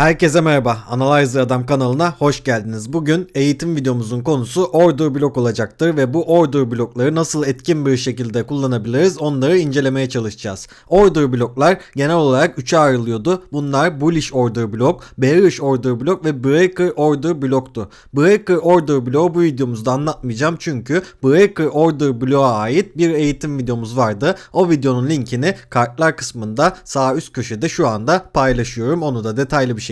Herkese merhaba. Analyzer Adam kanalına hoş geldiniz. Bugün eğitim videomuzun konusu order blok olacaktır ve bu order blokları nasıl etkin bir şekilde kullanabiliriz onları incelemeye çalışacağız. Order bloklar genel olarak 3'e ayrılıyordu. Bunlar bullish order blok, bearish order blok ve breaker order bloktu. Breaker order bloğu bu videomuzda anlatmayacağım çünkü breaker order bloğa ait bir eğitim videomuz vardı. O videonun linkini kartlar kısmında sağ üst köşede şu anda paylaşıyorum. Onu da detaylı bir şekilde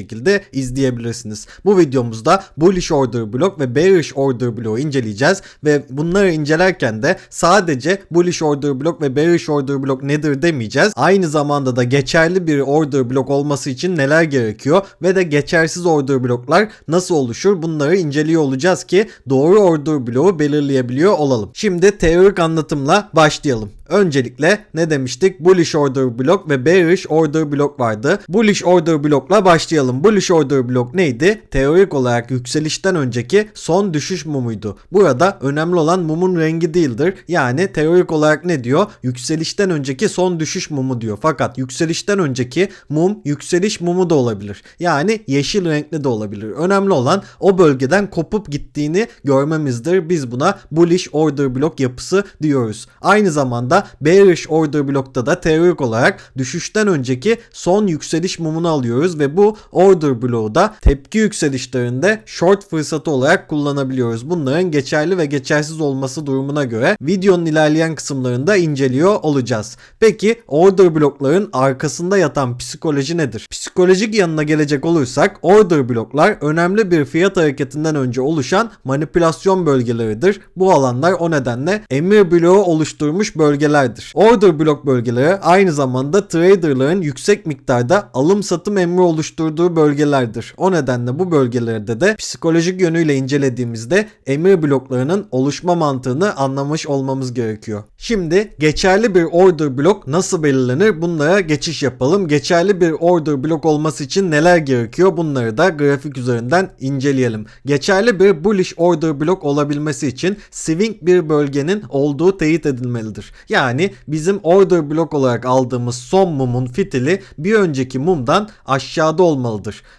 izleyebilirsiniz. Bu videomuzda bullish order blok ve bearish order bloğu inceleyeceğiz ve bunları incelerken de sadece bullish order blok ve bearish order blok nedir demeyeceğiz. Aynı zamanda da geçerli bir order blok olması için neler gerekiyor ve de geçersiz order bloklar nasıl oluşur bunları inceliyor olacağız ki doğru order bloğu belirleyebiliyor olalım. Şimdi teorik anlatımla başlayalım. Öncelikle ne demiştik? Bullish order blok ve bearish order blok vardı. Bullish order blokla başlayalım. Bullish order blok neydi? Teorik olarak yükselişten önceki son düşüş mumuydu. Burada önemli olan mumun rengi değildir. Yani teorik olarak ne diyor? Yükselişten önceki son düşüş mumu diyor. Fakat yükselişten önceki mum yükseliş mumu da olabilir. Yani yeşil renkli de olabilir. Önemli olan o bölgeden kopup gittiğini görmemizdir. Biz buna bullish order blok yapısı diyoruz. Aynı zamanda bearish order blokta da teorik olarak düşüşten önceki son yükseliş mumunu alıyoruz ve bu order bloğu da tepki yükselişlerinde short fırsatı olarak kullanabiliyoruz. Bunların geçerli ve geçersiz olması durumuna göre videonun ilerleyen kısımlarında inceliyor olacağız. Peki order blokların arkasında yatan psikoloji nedir? Psikolojik yanına gelecek olursak order bloklar önemli bir fiyat hareketinden önce oluşan manipülasyon bölgeleridir. Bu alanlar o nedenle emir bloğu oluşturmuş bölgelerdir. Order blok bölgeleri aynı zamanda traderların yüksek miktarda alım satım emri oluşturduğu bölgelerdir. O nedenle bu bölgelerde de psikolojik yönüyle incelediğimizde emir bloklarının oluşma mantığını anlamış olmamız gerekiyor. Şimdi geçerli bir order blok nasıl belirlenir bunlara geçiş yapalım. Geçerli bir order blok olması için neler gerekiyor bunları da grafik üzerinden inceleyelim. Geçerli bir bullish order blok olabilmesi için swing bir bölgenin olduğu teyit edilmelidir. Yani bizim order blok olarak aldığımız son mumun fitili bir önceki mumdan aşağıda olmalıdır.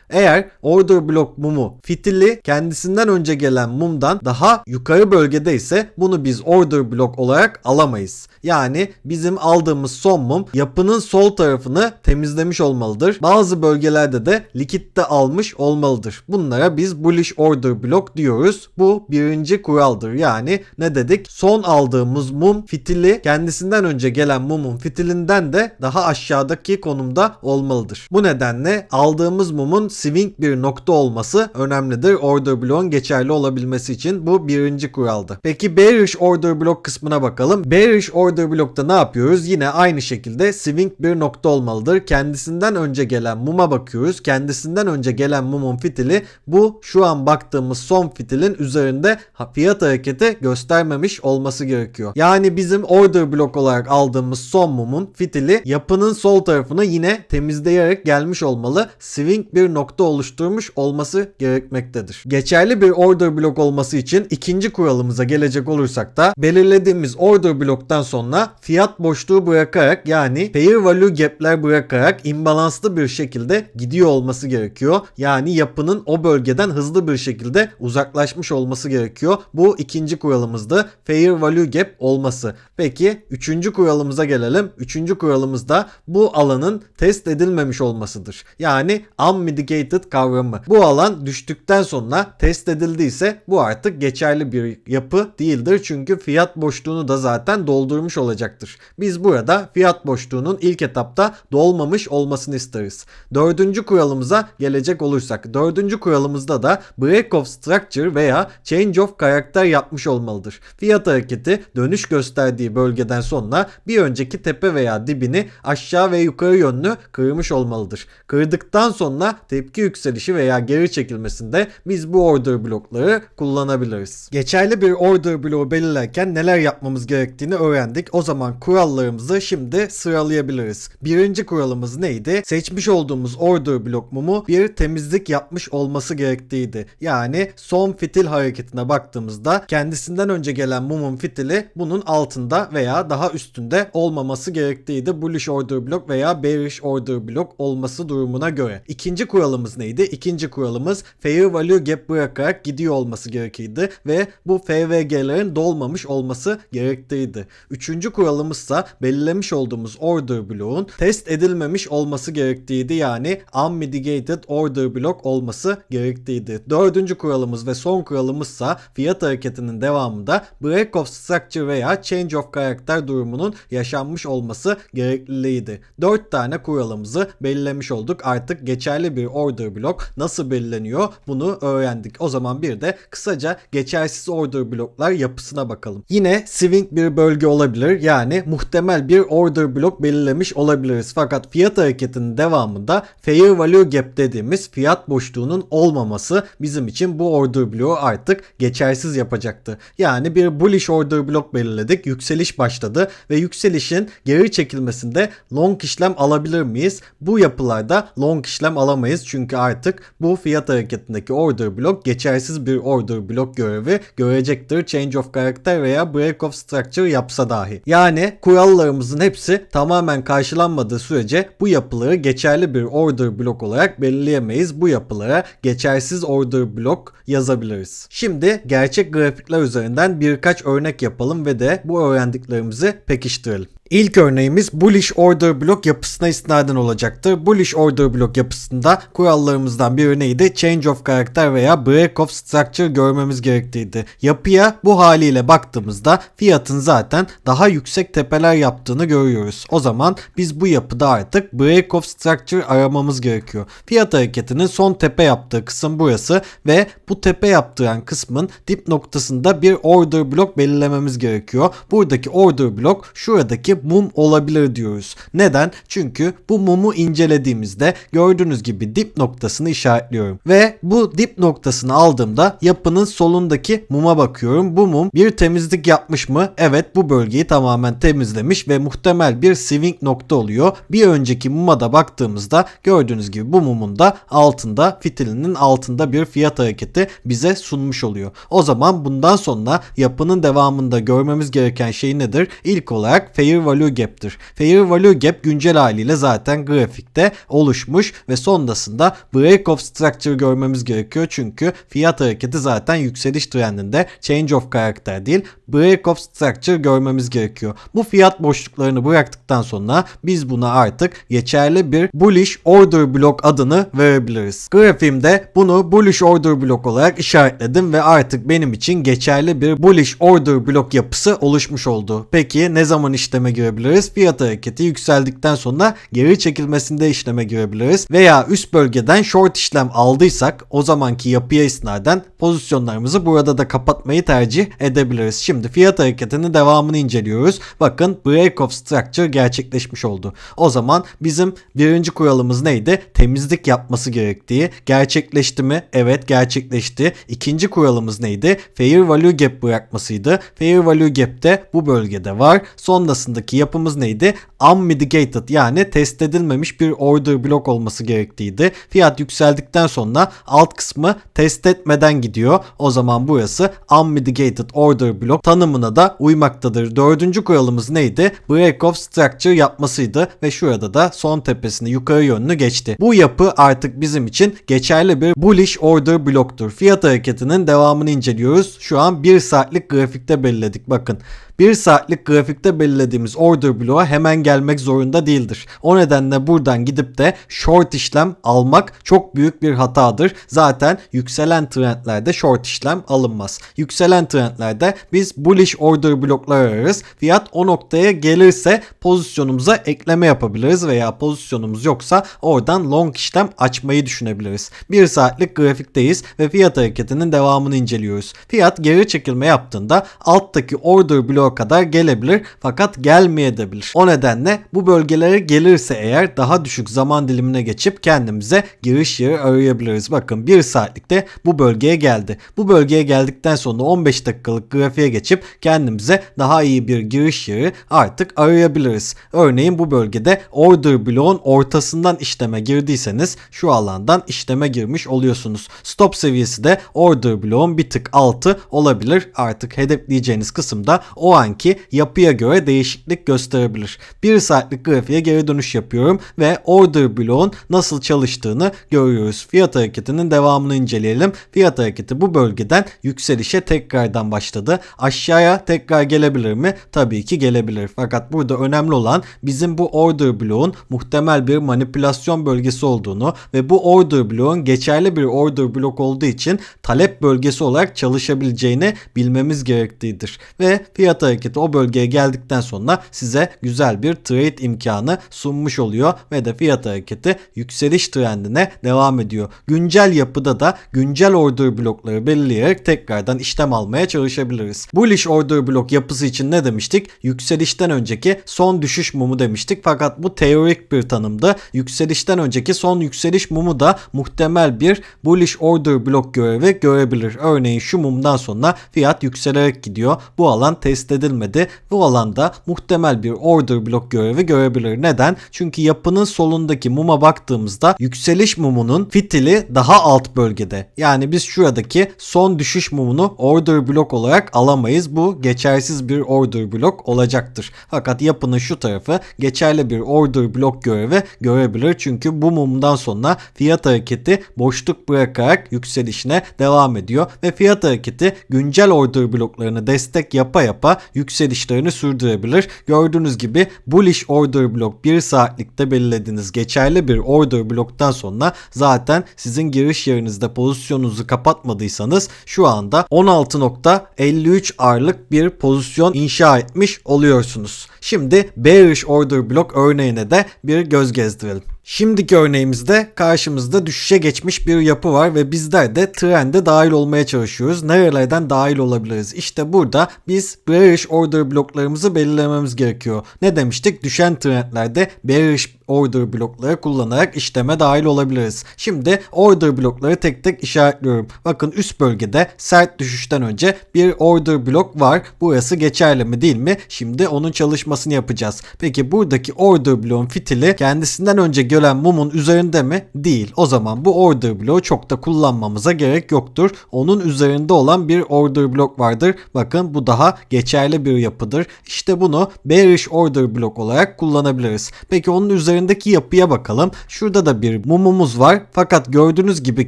Eğer order blok mumu fitili kendisinden önce gelen mumdan daha yukarı bölgede ise bunu biz order blok olarak alamayız. Yani bizim aldığımız son mum yapının sol tarafını temizlemiş olmalıdır. Bazı bölgelerde de likitte almış olmalıdır. Bunlara biz bullish order block diyoruz. Bu birinci kuraldır. Yani ne dedik? Son aldığımız mum fitili kendisinden önce gelen mumun fitilinden de daha aşağıdaki konumda olmalıdır. Bu nedenle aldığımız mumun swing bir nokta olması önemlidir. Order bloğun geçerli olabilmesi için bu birinci kuraldı. Peki bearish order block kısmına bakalım. Bearish order blockta ne yapıyoruz? Yine aynı şekilde swing bir nokta olmalıdır. Kendisinden önce gelen muma bakıyoruz. Kendisinden önce gelen mumun fitili bu şu an baktığımız son fitilin üzerinde fiyat hareketi göstermemiş olması gerekiyor. Yani bizim order blok olarak aldığımız son mumun fitili yapının sol tarafını yine temizleyerek gelmiş olmalı. Swing bir nokta oluşturmuş olması gerekmektedir. Geçerli bir order blok olması için ikinci kuralımıza gelecek olursak da belirlediğimiz order bloktan sonra fiyat boşluğu bırakarak yani fair value gap'ler bırakarak imbalanslı bir şekilde gidiyor olması gerekiyor. Yani yapının o bölgeden hızlı bir şekilde uzaklaşmış olması gerekiyor. Bu ikinci kuralımızdı. Fair value gap olması. Peki üçüncü kuralımıza gelelim. Üçüncü kuralımız da bu alanın test edilmemiş olmasıdır. Yani unmitigated kavramı. Bu alan düştükten sonra test edildiyse bu artık geçerli bir yapı değildir. Çünkü fiyat boşluğunu da zaten doldurmuş olacaktır. Biz burada fiyat boşluğunun ilk etapta dolmamış olmasını isteriz. Dördüncü kuralımıza gelecek olursak. Dördüncü kuralımızda da break of structure veya change of karakter yapmış olmalıdır. Fiyat hareketi dönüş gösterdiği bölgeden sonra bir önceki tepe veya dibini aşağı ve yukarı yönlü kırmış olmalıdır. Kırdıktan sonra tepki yükselişi veya geri çekilmesinde biz bu order blokları kullanabiliriz. Geçerli bir order bloğu belirlerken neler yapmamız gerektiğini öğrendik. O zaman kurallarımızı şimdi sıralayabiliriz. Birinci kuralımız neydi? Seçmiş olduğumuz order blok mumu bir temizlik yapmış olması gerektiğiydi. Yani son fitil hareketine baktığımızda kendisinden önce gelen mumun fitili bunun altında veya daha üstünde olmaması gerektiğiydi. Bullish order block veya bearish order block olması durumuna göre. İkinci kuralımız neydi? İkinci kuralımız fair value gap bırakarak gidiyor olması gerekirdi ve bu FVG'lerin dolmamış olması gerekliydi. Üçüncü kuralımızsa belirlemiş olduğumuz order bloğun test edilmemiş olması gerekliydi. Yani unmitigated order block olması gerekliydi. Dördüncü kuralımız ve son kuralımızsa fiyat hareketinin devamında break of structure veya change of character durumunun yaşanmış olması gerekliliğiydi. Dört tane kuralımızı belirlemiş olduk. Artık geçerli bir order block nasıl belirleniyor bunu öğrendik. O zaman bir de kısaca geçersiz order bloklar yapısına bakalım. Yine swing bir bölge olabilir. Yani muhtemel bir order block belirlemiş olabiliriz. Fakat fiyat hareketinin devamında fair value gap dediğimiz fiyat boşluğunun olmaması bizim için bu order bloğu artık geçersiz yapacaktı. Yani bir bullish order block belirledik. Yükseliş başladı ve yükselişin geri çekilmesinde long işlem alabilir miyiz? Bu yapılarda long işlem alamayız çünkü artık bu fiyat hareketindeki order block geçersiz bir order block görevi görecektir. Change of character veya break of structure yapsa dahi. Yani kurallarımızın hepsi tamamen karşılanmadığı sürece bu yapıları geçerli bir order block olarak belirleyemeyiz. Bu yapılara geçersiz order block yazabiliriz. Şimdi gerçek grafikler üzerinden birkaç örnek yapalım ve de bu öğrendiklerimizi pekiştirelim. İlk örneğimiz bullish order block yapısına istinaden olacaktır. Bullish order block yapısında kurallarımızdan biri neydi? Change of character veya break of structure görmemiz gerekliydi. Yapıya bu haliyle baktığımızda fiyatın zaten daha yüksek tepeler yaptığını görüyoruz. O zaman biz bu yapıda artık break of structure aramamız gerekiyor. Fiyat hareketinin son tepe yaptığı kısım burası ve bu tepe yaptıran kısmın dip noktasında bir order block belirlememiz gerekiyor. Buradaki order block şuradaki mum olabilir diyoruz. Neden? Çünkü bu mumu incelediğimizde gördüğünüz gibi dip noktasını işaretliyorum. Ve bu dip noktasını aldığımda yapının solundaki muma bakıyorum. Bu mum bir temizlik yapmış mı? Evet bu bölgeyi tamamen temizlemiş ve muhtemel bir swing nokta oluyor. Bir önceki muma da baktığımızda gördüğünüz gibi bu mumun da altında fitilinin altında bir fiyat hareketi bize sunmuş oluyor. O zaman bundan sonra yapının devamında görmemiz gereken şey nedir? İlk olarak fair value gap'tir. Fair value gap güncel haliyle zaten grafikte oluşmuş ve sonrasında break of structure görmemiz gerekiyor çünkü fiyat hareketi zaten yükseliş trendinde change of character değil break of structure görmemiz gerekiyor. Bu fiyat boşluklarını bıraktıktan sonra biz buna artık geçerli bir bullish order block adını verebiliriz. Grafiğimde bunu bullish order block olarak işaretledim ve artık benim için geçerli bir bullish order block yapısı oluşmuş oldu. Peki ne zaman işleme girebiliriz? Fiyat hareketi yükseldikten sonra geri çekilmesinde işleme girebiliriz veya üst bölgeden short işlem aldıysak o zamanki yapıya istinaden pozisyonlarımızı burada da kapatmayı tercih edebiliriz. Şimdi fiyat hareketinin devamını inceliyoruz. Bakın break of structure gerçekleşmiş oldu. O zaman bizim birinci kuralımız neydi? Temizlik yapması gerektiği. Gerçekleşti mi? Evet gerçekleşti. İkinci kuralımız neydi? Fair value gap bırakmasıydı. Fair value gap de bu bölgede var. Sonrasındaki yapımız neydi? Unmitigated yani test edilmemiş bir order block olması gerektiğiydi. Fiyat yükseldikten sonra alt kısmı test etmeden gidiyor. O zaman burası unmitigated order block tanımına da uymaktadır. Dördüncü kuralımız neydi? Break of structure yapmasıydı ve şurada da son tepesini yukarı yönlü geçti. Bu yapı artık bizim için geçerli bir bullish order block'tur. Fiyat hareketinin devamını inceliyoruz. Şu an 1 saatlik grafikte belirledik. Bakın 1 saatlik grafikte belirlediğimiz order bloğa hemen gelmek zorunda değildir. O nedenle buradan gidip de short işlem almak çok büyük bir hatadır. Zaten yükselen trendlerde short işlem alınmaz. Yükselen trendlerde biz bullish order bloklar ararız. Fiyat o noktaya gelirse pozisyonumuza ekleme yapabiliriz veya pozisyonumuz yoksa oradan long işlem açmayı düşünebiliriz. 1 saatlik grafikteyiz ve fiyat hareketinin devamını inceliyoruz. Fiyat geri çekilme yaptığında alttaki order blok kadar gelebilir fakat gelmeyebilir. O nedenle bu bölgelere gelirse eğer daha düşük zaman dilimine geçip kendimize giriş yeri arayabiliriz. Bakın 1 saatlikte bu bölgeye geldi. Bu bölgeye geldikten sonra 15 dakikalık grafiğe geçip kendimize daha iyi bir giriş yeri artık arayabiliriz. Örneğin bu bölgede order bloğun ortasından işleme girdiyseniz şu alandan işleme girmiş oluyorsunuz. Stop seviyesi de order bloğun bir tık altı olabilir. Artık hedefleyeceğiniz kısımda o anki yapıya göre değişiklik gösterebilir. 1 saatlik grafiğe geri dönüş yapıyorum ve order bloğun nasıl çalıştığını görüyoruz. Fiyat hareketinin devamını inceleyelim. Fiyat hareketi bu bölgeden yükselişe tekrardan başladı. Aşağıya tekrar gelebilir mi? Tabii ki gelebilir. Fakat burada önemli olan bizim bu order bloğun muhtemel bir manipülasyon bölgesi olduğunu ve bu order bloğun geçerli bir order blok olduğu için talep bölgesi olarak çalışabileceğini bilmemiz gerektiğidir. Ve fiyat hareketi o bölgeye geldikten sonra size güzel bir trade imkanı sunmuş oluyor ve de fiyat hareketi yükseliş trendine devam ediyor. Güncel yapıda da güncel order blokları belirleyerek tekrardan işlem almaya çalışabiliriz. Bullish order blok yapısı için ne demiştik? Yükselişten önceki son düşüş mumu demiştik. Fakat bu teorik bir tanımdı. Yükselişten önceki son yükseliş mumu da muhtemel bir bullish order blok görevi görebilir. Örneğin şu mumdan sonra fiyat yükselerek gidiyor. Bu alan test edilmedi. Bu alanda muhtemel bir order blok görevi görebilir. Neden? Çünkü yapının solundaki muma baktığımızda yükseliş mumunun fitili daha alt bölgede. Yani biz şuradaki son düşüş mumunu order blok olarak alamayız. Bu geçersiz bir order blok olacaktır. Fakat yapının şu tarafı geçerli bir order blok görevi görebilir. Çünkü bu mumdan sonra fiyat hareketi boşluk bırakarak yükselişine devam ediyor ve fiyat hareketi güncel order bloklarını destek yapa yapa yükselişlerini sürdürebilir. Gördüğünüz gibi bullish order blok 1 saatlikte belirlediğiniz geçerli bir order bloktan sonra zaten sizin giriş yerinizde pozisyonunuzu kapatmadıysanız şu anda 16.53 arlık bir pozisyon inşa etmiş oluyorsunuz. Şimdi bearish order block örneğine de bir göz gezdirelim. Şimdiki örneğimizde karşımızda düşüşe geçmiş bir yapı var ve bizler de trende dahil olmaya çalışıyoruz. Nerelerden dahil olabiliriz? İşte burada biz bearish order bloklarımızı belirlememiz gerekiyor. Ne demiştik? Düşen trendlerde bearish order blokları kullanarak işleme dahil olabiliriz. Şimdi order blokları tek tek işaretliyorum. Bakın üst bölgede sert düşüşten önce bir order blok var. Burası geçerli mi değil mi? Şimdi onun çalışmasını yapacağız. Peki buradaki order bloğun fitili kendisinden önce gelen mumun üzerinde mi? Değil. O zaman bu order bloğu çok da kullanmamıza gerek yoktur. Onun üzerinde olan bir order blok vardır. Bakın bu daha geçerli bir yapıdır. İşte bunu bearish order blok olarak kullanabiliriz. Peki onun üzerindeki yapıya bakalım. Şurada da bir mumumuz var. Fakat gördüğünüz gibi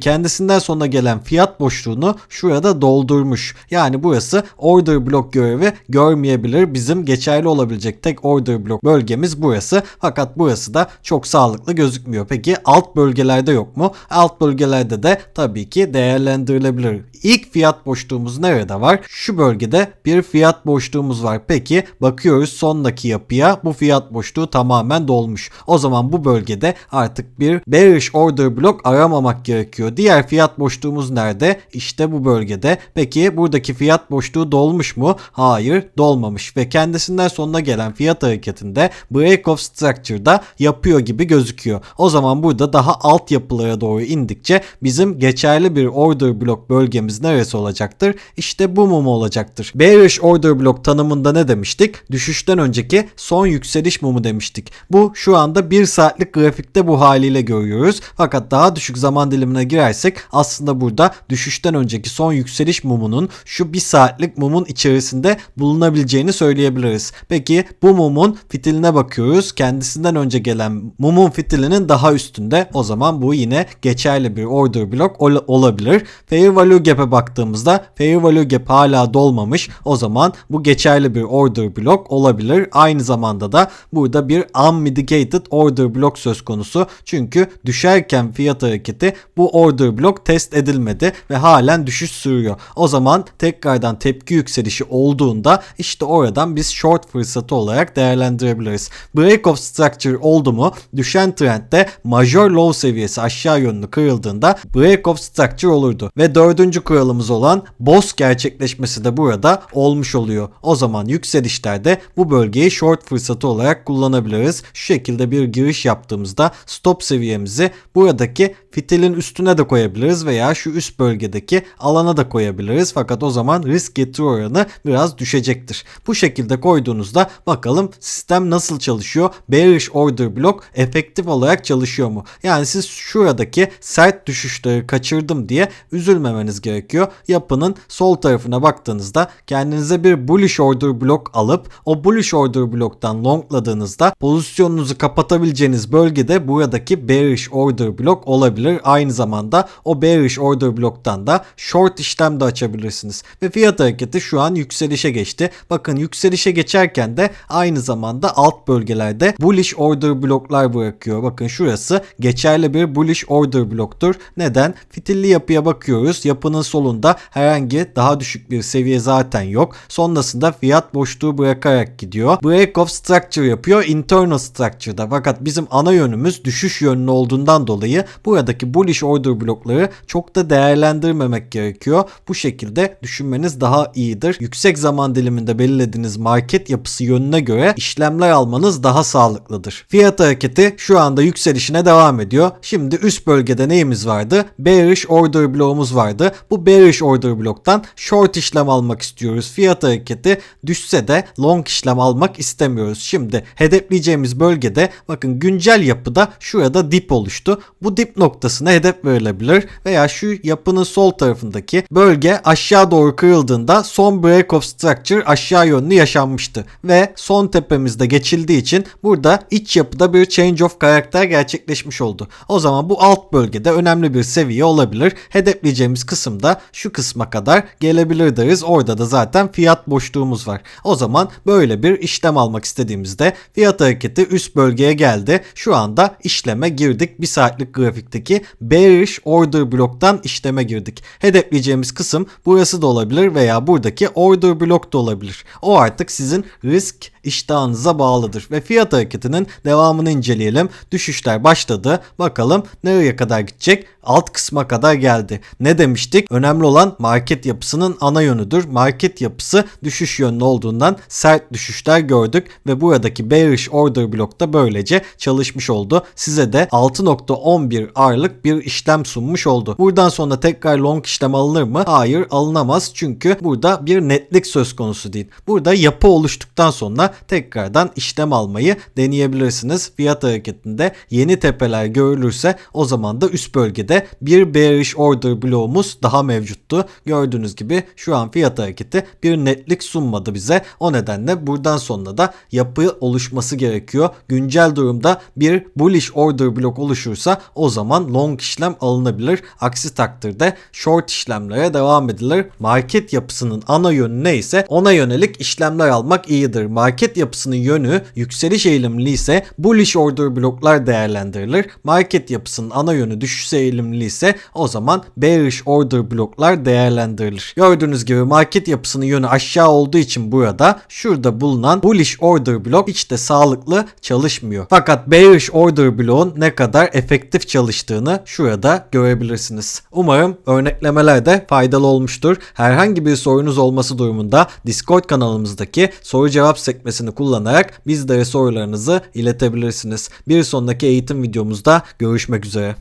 kendisinden sonra gelen fiyat boşluğunu şurada doldurmuş. Yani burası order blok görevi görmeyebilir. Bizim geçerli olabilecek tek order blok bölgemiz burası. Fakat burası da çok sağlıklı gözükmüyor. Peki alt bölgelerde yok mu? Alt bölgelerde de tabii ki değerlendirilebilir. İlk fiyat boşluğumuz nerede var? Şu bölgede bir fiyat boşluğumuz var. Peki bakıyoruz sondaki yapıya bu fiyat boşluğu tamamen dolmuş. O zaman bu bölgede artık bir bearish order block aramamak gerekiyor. Diğer fiyat boşluğumuz nerede? İşte bu bölgede. Peki buradaki fiyat boşluğu dolmuş mu? Hayır dolmamış ve kendisinden sonuna gelen fiyat hareketinde break of structure'da yapıyor gibi gözüküyor. O zaman burada daha alt yapılara doğru indikçe bizim geçerli bir order block bölgemiz neresi olacaktır? İşte bu mum olacaktır. Bearish order block tanımında ne demiştik? Düşüşten önceki son yükseliş mumu demiştik. Bu şu anda 1 saatlik grafikte bu haliyle görüyoruz. Fakat daha düşük zaman dilimine girersek aslında burada düşüşten önceki son yükseliş mumunun şu 1 saatlik mumun içerisinde bulunabileceğini söyleyebiliriz. Peki bu mumun fitiline bakıyoruz. Kendisinden önce gelen mumun fitilinin daha üstünde. O zaman bu yine geçerli bir order block ol- olabilir. Fair value gap'e baktığımızda fair value gap hala dolmamış. O zaman bu geçerli bir order block olabilir. Aynı zamanda da burada bir unmitigated order block söz konusu. Çünkü düşerken fiyat hareketi bu order block test edilmedi ve halen düşüş sürüyor. O zaman tekrardan tepki yükselişi olduğunda işte oradan biz short fırsatı olarak değerlendirebiliriz. Break of structure oldu mu düşen trendde major low seviyesi aşağı yönlü kırıldığında break of structure olurdu. Ve dördüncü kuralımız olan boss gerçekleşmesi de burada olmuş oluyor. O zaman yükselişlerde bu bölgeyi short fırsatı olarak kullanabiliriz. Şu şekilde bir giriş yaptığımızda stop seviyemizi buradaki fitilin üstüne de koyabiliriz veya şu üst bölgedeki alana da koyabiliriz. Fakat o zaman risk getiri oranı biraz düşecektir. Bu şekilde koyduğunuzda bakalım sistem nasıl çalışıyor? Bearish order block efektif olarak çalışıyor mu? Yani siz şuradaki sert düşüşleri kaçırdım diye üzülmemeniz gerekiyor. Yapının sol tarafına baktığınızda kendinize bir bullish order block alıp o bullish order blocktan longladığınızda pozisyonunuzu kapatabileceğiniz bölgede buradaki bearish order block olabilir. Aynı zamanda o bearish order blocktan da short işlem de açabilirsiniz. Ve fiyat hareketi şu an yükselişe geçti. Bakın yükselişe geçerken de aynı zamanda alt bölgelerde bullish order bloklar bırakıyor. Bakın şurası geçerli bir bullish order bloktur. Neden? Fitilli yapıya bakıyoruz. Yapının solunda herhangi daha düşük bir seviye zaten yok. Sonrasında fiyat boşluğu bırakarak gidiyor. Break of structure yapıyor internal structure'da. Fakat bizim ana yönümüz düşüş yönlü olduğundan dolayı buradaki bullish order blokları çok da değerlendirmemek gerekiyor. Bu şekilde düşünmeniz daha iyidir. Yüksek zaman diliminde belirlediğiniz market yapısı yönüne göre işlemler almanız daha sağlıklıdır. Fiyat hareketi şu anda yükselişine devam ediyor. Şimdi üst bölgede neyimiz vardı? Bearish order bloğumuz vardı. Bu bearish order bloktan short işlem almak istiyoruz. Fiyat hareketi düşse de long işlem almak istemiyoruz. Şimdi hedefleyeceğimiz bölgede bakın güncel yapıda şurada dip oluştu. Bu dip noktasına hedef verilebilir veya şu yapının sol tarafındaki bölge aşağı doğru kırıldığında son break of structure aşağı yönlü yaşanmıştı ve son tepemizde geçildiği için burada iç yapıda bir change of karakter gerçekleşmiş oldu. O zaman bu alt bölgede önemli bir seviye olabilir. Hedefleyeceğimiz kısımda şu kısma kadar gelebilir deriz. Orada da zaten fiyat boşluğumuz var. O zaman böyle bir işlem almak istediğimizde fiyat hareketi üst bölgeye geldi. Şu anda işleme girdik. Bir saatlik grafikteki bearish order bloktan işleme girdik. Hedefleyeceğimiz kısım burası da olabilir veya buradaki order blok da olabilir. O artık sizin risk iştahınıza bağlıdır ve fiyat hareketinin devamını inceleyelim. Düşüşler başladı. Bakalım nereye kadar gidecek? Alt kısma kadar geldi. Ne demiştik? Önemli olan market yapısının ana yönüdür. Market yapısı düşüş yönlü olduğundan sert düşüşler gördük ve buradaki bearish order blokta böylece çalışmış oldu. Size de 6.11 R'lık bir işlem sunmuş oldu. Buradan sonra tekrar long işlem alınır mı? Hayır alınamaz çünkü burada bir netlik söz konusu değil. Burada yapı oluştuktan sonra tekrardan işlem almayı deneyebilirsiniz. Fiyat hareketinde yeni tepeler görülürse o zaman da üst bölgede bir bearish order bloğumuz daha mevcuttu. Gördüğünüz gibi şu an fiyat hareketi bir netlik sunmadı bize. O nedenle buradan sonra da yapı oluşması gerekiyor. Güncel durumda bir bullish order blok oluşursa o zaman long işlem alınabilir. Aksi takdirde short işlemlere devam edilir. Market yapısının ana yönü neyse ona yönelik işlemler almak iyidir. Market yapısının yönü yükseliş eğilimli ise bullish order bloklar değerlendirilir. Market yapısının ana yönü düşüş eğilimli ise o zaman bearish order bloklar değerlendirilir. Gördüğünüz gibi market yapısının yönü aşağı olduğu için burada şurada bulunan bullish order blok hiç de sağlıklı çalışmıyor. Fakat bearish order bloğun ne kadar efektif çalıştığını şurada görebilirsiniz. Umarım örneklemeler de faydalı olmuştur. Herhangi bir sorunuz olması durumunda Discord kanalımızdaki soru cevap sekmesini kullanarak bizlere sorularınızı iletebilirsiniz. Bir sonraki eğitim videomuzda görüşmek üzere.